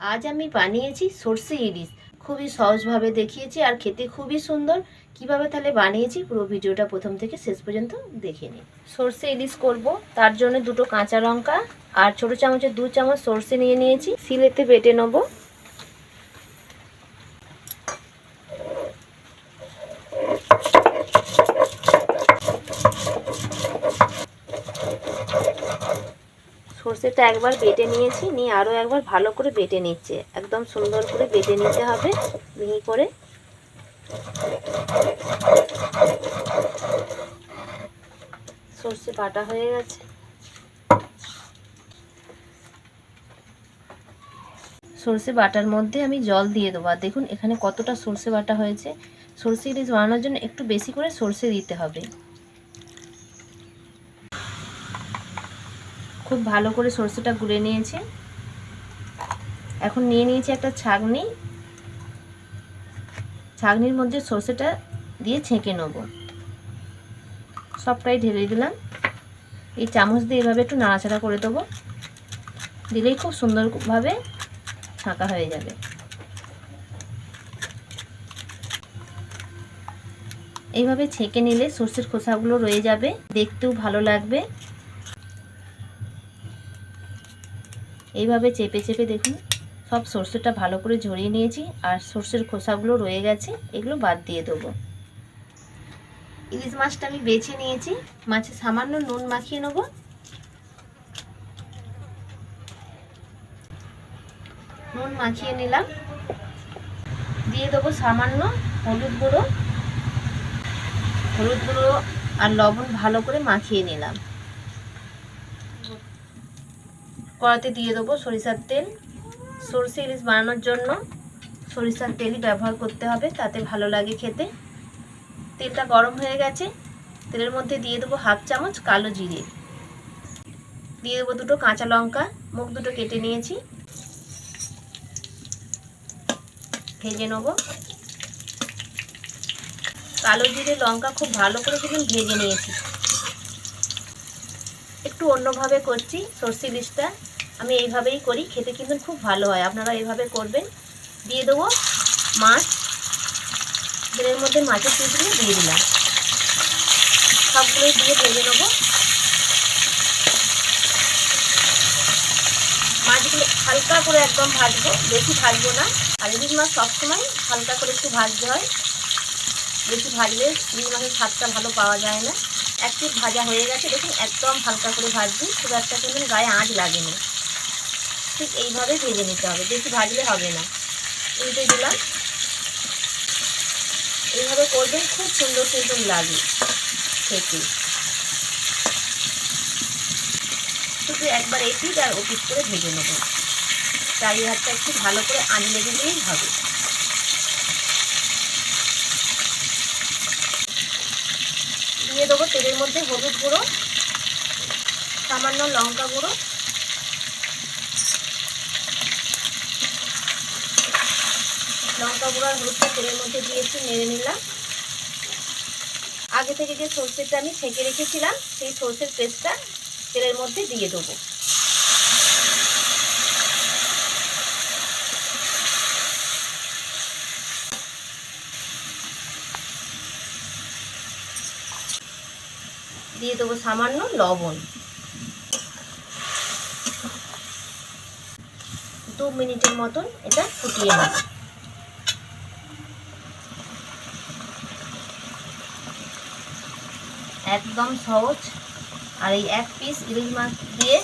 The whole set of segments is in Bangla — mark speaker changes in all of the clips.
Speaker 1: আজ আমি বানিয়েছি সর্ষে ইলিশ। খুবই সহজভাবে দেখিয়েছি আর খেতে খুবই সুন্দর। কীভাবে তাহলে বানিয়েছি পুরো ভিডিওটা প্রথম থেকে শেষ পর্যন্ত দেখে নিই সর্ষে ইলিশ করব, তার জন্য দুটো কাঁচা লঙ্কা আর ছোট চামচে দু চামচ সর্ষে নিয়ে নিয়েছি। সিলেতে বেটে নেব। সর্ষেটা একবার বেটে নিয়েছি, নিয়ে আরও একবার ভালো করে বেটে নিচ্ছে। একদম সুন্দর করে বেটে নিতে হবে, মিহি করে। সর্ষে বাটা হয়ে গেছে। সর্ষে বাটার মধ্যে আমি জল দিয়ে দেবো। আর দেখুন, এখানে কতটা সর্ষে বাটা হয়েছে। সর্ষে ইলিশ বানানোর জন্য একটু বেশি করে সর্ষে দিতে হবে। খুব ভালো করে সর্ষেটা গুলে নিয়েছি। এখন নিয়ে নিয়েছি একটা ছাগনি। ছাগনির মধ্যে সর্ষেটা দিয়ে ছেঁকে নেব। সবটাই ঢেলে দিলাম। এই চামচ দিয়ে এভাবে একটু নাড়াচাড়া করে দেবো। দিলেই খুব সুন্দরভাবে ছাঁকা হয়ে যাবে। এইভাবে ছেঁকে নিলে সর্ষের খোসাগুলো রয়ে যাবে। দেখতেও ভালো লাগবে। এইভাবে চেপে চেপে দেখুন, সব সর্ষেটা ভালো করে ঝরিয়ে নিয়েছি আর সর্ষের খোসাগুলো রয়ে গেছে, এগুলো বাদ দিয়ে দেবো। ইলিশ মাছটা আমি বেছে নিয়েছি, মাছে সামান্য নুন মাখিয়ে নেব। নুন মাখিয়ে নিলাম। দিয়ে দেবো সামান্য হলুদ গুঁড়ো। হলুদ গুঁড়ো আর লবণ ভালো করে মাখিয়ে নিলাম। কড়াতে দিয়ে দেবো সরিষার তেল। সরষে ইলিশ বানানোর জন্য সরিষার তেলই ব্যবহার করতে হবে, তাতে ভালো লাগে খেতে। তেলটা গরম হয়ে গেছে। তেলের মধ্যে দিয়ে দেবো হাফ চামচ কালো জিরে। দিয়ে দেবো দুটো কাঁচা লঙ্কা মুখ দুটো কেটে নিয়েছি। ভেজে নেব। কালো জিরে, লঙ্কা খুব ভালো করে দেখুন ভেজে নিয়েছি। একটু অন্যভাবে করছি সর্ষে ইলিশটা। আমি এইভাবেই করি, খেতে কিন্তু খুব ভালো হয়। আপনারা এইভাবে করবেন। দিয়ে দেবো মাছ। তেলের মধ্যে মাছের পিসগুলো দিয়ে দিলাম। সবগুলোই দিয়ে ভেজে নেব। মাছগুলো হালকা করে একদম ভাজবো, বেশি ভাজবো না। আর ইলিশ মাছ সবসময় হালকা করে একটু ভাজতে হয়। বেশি ভাজলে ইলিশ মাছের স্বাদটা ভালো পাওয়া যায় না। এক পিস ভাজা হয়ে গেছে। দেখুন, একদম হালকা করে ভাজছি। খুব একটা কিন্তু গায়ে আঁচ লাগেনি। ঠিক এইভাবে ভেজে নিতে হবে। বেশি ভাজলে হবে না। উল্টে দিলাম। এইভাবে করবেন, খুব সুন্দর সুন্দর লাগে খেতে। শুধু একবার এই পিস আর ও পিস করে ভেজে নেব। চারি হাতটা একটু ভালো করে আঁচ লেগে দিলেই হবে দিয়ে দেবো তেলের মধ্যে হলুদ গুঁড়ো, সামান্য লঙ্কা গুঁড়ো। লঙ্কা গুঁড়ো আর হলুদটা তেলের মধ্যে দিয়েছি নেড়ে নিলাম। আগে থেকে যে সর্ষেটা আমি ছেঁকে রেখেছিলাম, সেই সর্ষের পেস্টটা তেলের মধ্যে দিয়ে দেবো। দিয়ে দেবো সামান্য লবণ। দু মিনিটের মতন এটা ফুটিয়ে নেব। একদম সহজ। আর এই এক পিস ইলিশ মাছ দিয়ে,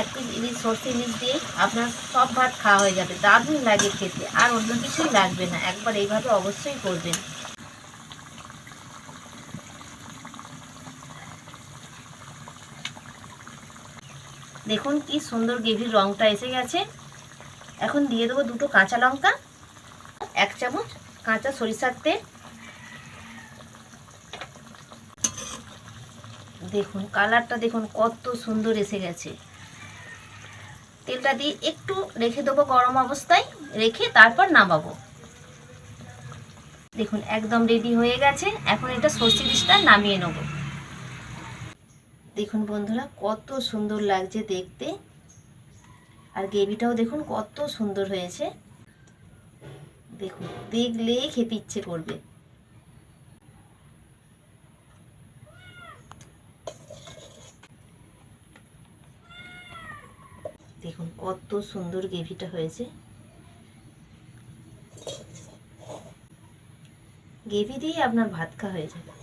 Speaker 1: এক পিস ইলিশ সর্ষে ইলিশ দিয়ে আপনার সব ভাত খাওয়া হয়ে যাবে। দারুণ লাগে খেতে। আর অন্য কিছুই লাগবে না। একবার এইভাবে অবশ্যই করবেন। দেখুন কি সুন্দর গ্রেভির রঙটা এসে গেছে। এখন দিয়ে দেবো দুটো কাঁচা লঙ্কা, এক চামচ কাঁচা সরিষার তেল। দেখুন, কালারটা দেখুন কত সুন্দর এসে গেছে। তেলটা দিয়ে একটু রেখে দেবো গরম অবস্থায়, রেখে তারপর নামাবো। দেখুন, একদম রেডি হয়ে গেছে। এখন এটা সর্ষে ইলিশটা নামিয়ে নেব। দেখুন বন্ধুরা, কত সুন্দর লাগছে দেখতে। আর গ্রেভিটাও দেখুন কত সুন্দর হয়েছে। দেখুন দেখলেই খেতে ইচ্ছে করবে। দেখুন কত সুন্দর গ্রেভিটা হয়েছে। গ্রেভি দিয়ে আপনার ভাত খাওয়া হয়ে যাবে।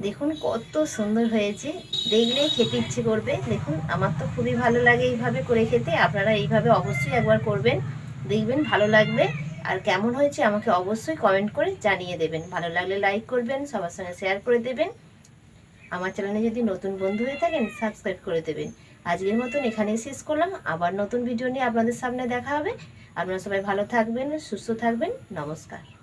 Speaker 1: দেখুন কত সুন্দর হয়েছে। দেখলেই খেতে ইচ্ছে করবে। দেখুন, আমার তো খুবই ভালো লাগে এইভাবে করে খেতে। আপনারা এইভাবে অবশ্যই একবার করবেন। দেখবেন ভালো লাগবে। আর কেমন হয়েছে আমাকে অবশ্যই কমেন্ট করে জানিয়ে দেবেন। ভালো লাগলে লাইক করবেন, সবার সঙ্গে শেয়ার করে দেবেন। আমার চ্যানেলে যদি নতুন বন্ধু হয়ে থাকেন সাবস্ক্রাইব করে দেবেন। আজকের মতন এখানেই শেষ করলাম। আবার নতুন ভিডিও নিয়ে আপনাদের সামনে দেখা হবে। আপনারা সবাই ভালো থাকবেন, সুস্থ থাকবেন। নমস্কার।